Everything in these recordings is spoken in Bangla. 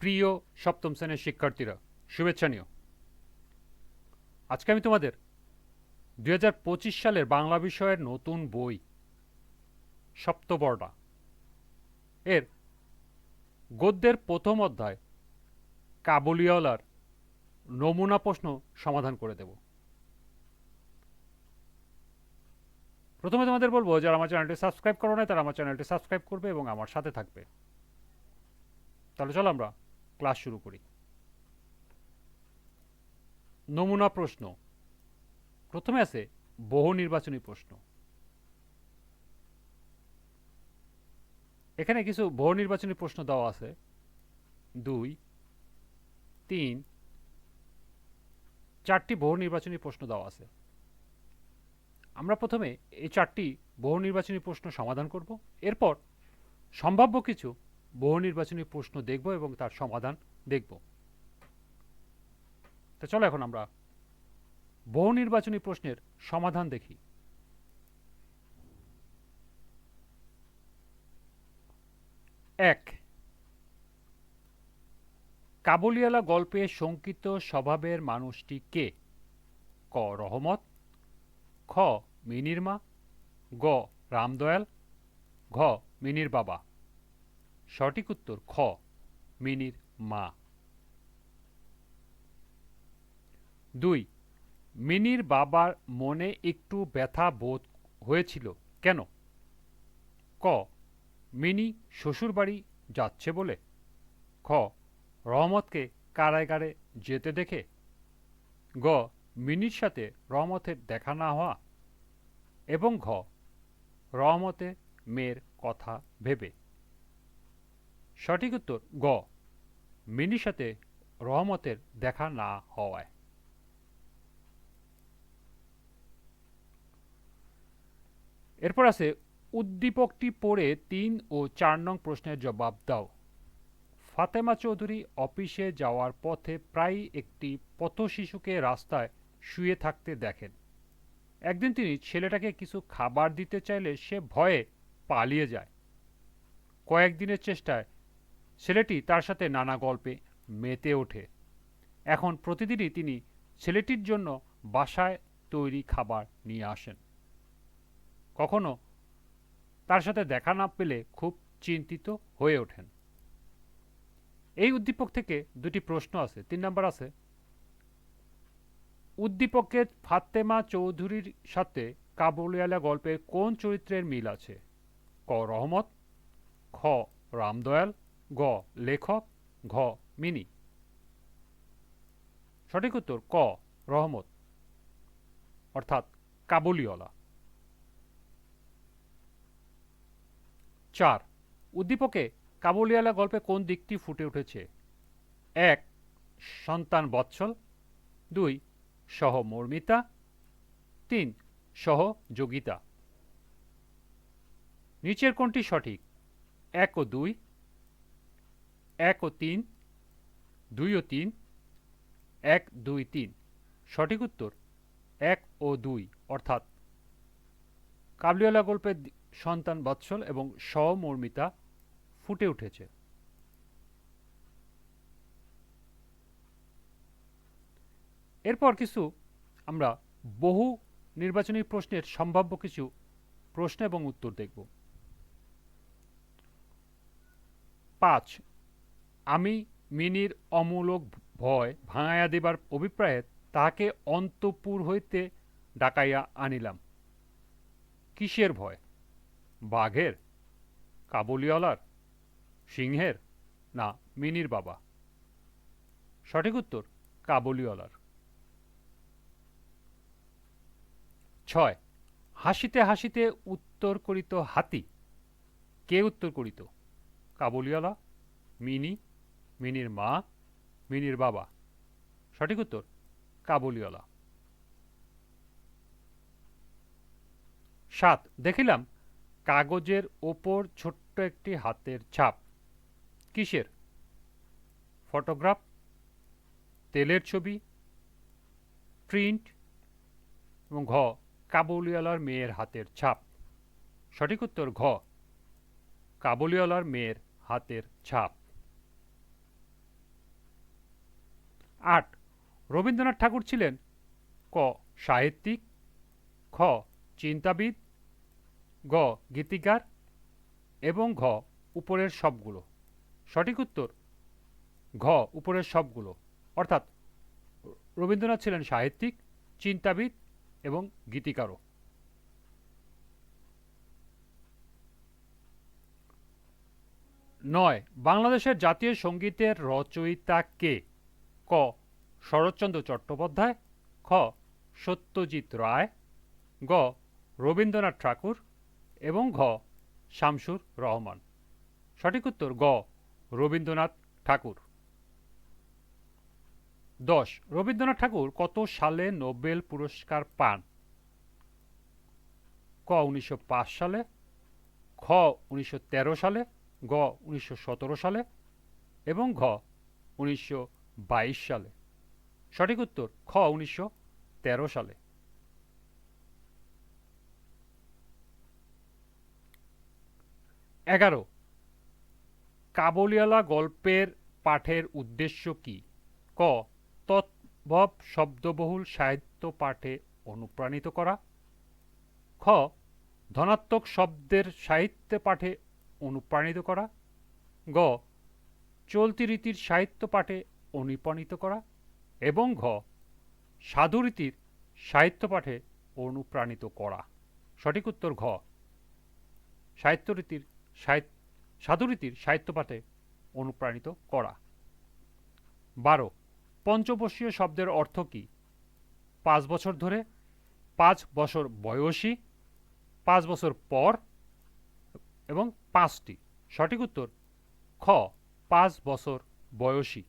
প্রিয় সপ্তম শ্রেণির শিক্ষার্থীরা, শুভেচ্ছা নিও। আজকে আমি তোমাদের দু হাজার পঁচিশ সালের বাংলা বিষয়ের নতুন বই সপ্তবর্ণা এর গদ্যের প্রথম অধ্যায়, কাবুলিওয়ালার নমুনা প্রশ্ন সমাধান করে দেব। প্রথমে তোমাদের বলব, যারা আমার চ্যানেলটি সাবস্ক্রাইব করো না তারা আমার চ্যানেলটি সাবস্ক্রাইব করবে এবং আমার সাথে থাকবে। তাহলে চলো আমরা ক্লাস শুরু করি। নমুনা প্রশ্ন। প্রথমে আছে, বহু নির্বাচনী প্রশ্ন। এখানে কিছু বহু নির্বাচনী প্রশ্ন দেওয়া আছে। দুই, তিন, চারটি বহু নির্বাচনী প্রশ্ন দেওয়া আছে। আমরা প্রথমে এই চারটি বহু নির্বাচনী প্রশ্ন সমাধান করব। এরপর সম্ভাব্য কিছু বহু নির্বাচনী প্রশ্ন দেখব এবং তার সমাধান দেখব। তো চলো এখন আমরা বহু নির্বাচনী প্রশ্নের সমাধান দেখি। এক, কাবুলিওয়ালা গল্পে শঙ্কিত স্বভাবের মানুষটি কে? ক, রহমত, খ মিনির মা গ, রামদয়াল, ঘ, মিনির বাবা। সঠিক উত্তর খ, মিনির মা। দুই, মিনির বাবার মনে একটু ব্যথা বোধ হয়েছিল। কেন? ক, মিনি শ্বশুরবাড়ি যাচ্ছে বলে। খ, রহমতকে কারাগারে যেতে দেখে। গ, মিনির সাথে রহমতের দেখা না হওয়া। এবং ঘ, রহমতে মেয়ের কথা ভেবে। সঠিক উত্তর, গ। মিনির সাথে রহমতের দেখা না হওয়ায়। এরপর আছে, উদ্দীপকটি পড়ে তিন ও চার নং প্রশ্নের জবাব দাও। ফাতেমা চৌধুরী অফিসে যাওয়ার পথে প্রায়ই একটি পথশিশুকে রাস্তায় শুয়ে থাকতে দেখেন। একদিন তিনি ছেলেটাকে কিছু খাবার দিতে চাইলে সে ভয়ে পালিয়ে যায়। কয়েকদিনের চেষ্টায় ছেলেটি তার সাথে নানা গল্পে মেতে ওঠে। এখন প্রতিদিনই তিনি ছেলেটির জন্য বাসায় তৈরি খাবার নিয়ে আসেন। কখনো তার সাথে দেখা না পেলে খুব চিন্তিত হয়ে ওঠেন। এই উদ্দীপক থেকে দুটি প্রশ্ন আছে, তিন নম্বর আছে। উদ্দীপকের ফাতেমা চৌধুরীর সাথে কাবুলিওয়ালা গল্পের কোন চরিত্রের মিল আছে? ক. রহমত, খ. রামদয়াল গ, লেখক, ঘ, মিনি। সঠিক উত্তর, ক, রহমত, অর্থাৎ কাবুলিওয়ালা। চার, উদ্দীপকে কাবুলিওয়ালা গল্পে কোন দিকটি ফুটে উঠেছে? এক, সন্তান বৎসল। দুই সহমর্মিতা তিন সহযোগিতা নিচের কোনটি সঠিক? এক ও দুই এক ও তিন, দুই ও তিন, এক, দুই, তিন। সঠিক উত্তর এক ও দুই, অর্থাৎ কাবলিওয়ালা গল্পের সন্তান বৎসল এবং সহমর্মিতা ফুটে উঠেছে। এরপর কিছু আমরা বহু নির্বাচনী প্রশ্নের সম্ভাব্য কিছু প্রশ্ন এবং উত্তর দেখব। পাঁচ আমি মিনির অমূলক ভয় ভাঙাইয়া দেবার অভিপ্রায়ে তাহাকে অন্তপুর হইতে ডাকাইয়া আনিলাম। কিসের ভয়? বাঘের? কাবুলিওয়ালার? সিংহের? না, মিনির বাবা। সঠিক উত্তর, কাবুলিওয়ালার। ছয়, হাসিতে হাসিতে উত্তর করিত হাতি। কে উত্তর করিত? কাবুলিওয়ালা? মিনি? মিনির মা, মিনির বাবা। সঠিক উত্তর, কাবুলিওয়ালা। সাত, দেখিলাম কাগজের ওপর ছোট্ট একটি হাতের ছাপ। কিসের? ফটোগ্রাফ, তেলের ছবি, প্রিন্ট এবং ঘ, কাবুলিওয়ালার মেয়ের হাতের ছাপ। সঠিক উত্তর, ঘ, কাবুলিওয়ালার মেয়ের হাতের ছাপ। আট। রবীন্দ্রনাথ ঠাকুর ছিলেন ক। সাহিত্যিক, খ। চিন্তাবিদ, গ। গীতিকার এবং ঘ। উপরের সবগুলো। সঠিক উত্তর? ঘ। উপরের সবগুলো। অর্থাৎ রবীন্দ্রনাথ ছিলেন সাহিত্যিক, চিন্তাবিদ এবং গীতিকারও। নয়। বাংলাদেশের জাতীয় সঙ্গীতের রচয়িতা কে? ক. শরৎচন্দ্র চট্টোপাধ্যায়, খ. সত্যজিৎ রায়, গ. রবীন্দ্রনাথ ঠাকুর এবং ঘ. শামসুর রহমান। সঠিক উত্তর গ. রবীন্দ্রনাথ ঠাকুর। দশ. রবীন্দ্রনাথ ঠাকুর কত সালে নোবেল পুরস্কার পান? ক. উনিশশো পাঁচ সালে, খ. উনিশশো তেরো সালে, গ. উনিশশো সতেরো সালে এবং ঘ. উনিশশো সালে। সঠিক উত্তর, খ, উনিশশো তেরো সালে। এগারো, কাবুলিওয়ালা গল্পের পাঠের উদ্দেশ্য কি? ক তৎভব শব্দবহুল সাহিত্য পাঠে অনুপ্রাণিত করা। খ, ধনাত্মক শব্দের সাহিত্য পাঠে অনুপ্রাণিত করা। গ, চলতি রীতির সাহিত্য পাঠে অনুপ্রাণিত করা এবং ঘ, সাধুরীতির সাহিত্য পাঠে অনুপ্রাণিত করা। সঠিক উত্তর ঘ। সাহিত্যরীতির সাহিত্য সাধুরীতির সাহিত্য পাঠে অনুপ্রাণিত করা। বারো, পঞ্চবর্ষীয় শব্দের অর্থ কি? পাঁচ বছর ধরে, পাঁচ বছর বয়সী, পাঁচ বছর পর এবং পাঁচটি। সঠিক উত্তর, খ, পাঁচ বছর বয়সী।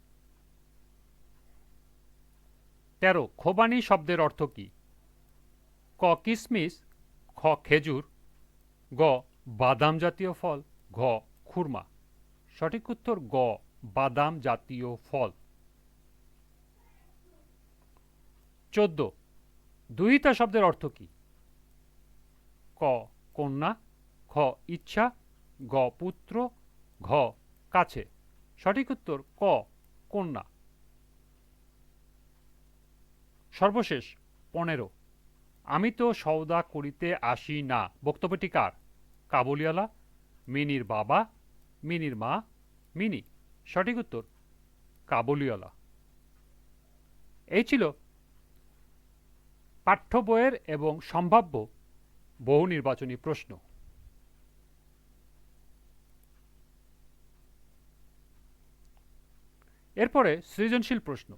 তেরো, খোবানি শব্দের অর্থ কি? ক, কিসমিস, খ, খেজুর, গ, বাদাম জাতীয় ফল, ঘ, খুরমা। সঠিক উত্তর, গ, বাদাম জাতীয় ফল। চোদ্দ, দুহিতা শব্দের অর্থ কি? ক, কন্যা, খ, ইচ্ছা, গ, পুত্র, ঘ, কাছে। সঠিক উত্তর, ক, কন্যা। সর্বশেষ, পনেরো। আমি তো সওদা করিতে আসি না। বক্তব্যটি কার? কাবুলিওয়ালা, মিনির বাবা, মিনির মা, মিনি। সঠিক উত্তর, কাবুলিওয়ালা। এই ছিল পাঠ্য বইয়ের এবং সম্ভাব্য বহু নির্বাচনী প্রশ্ন। এরপরে সৃজনশীল প্রশ্ন।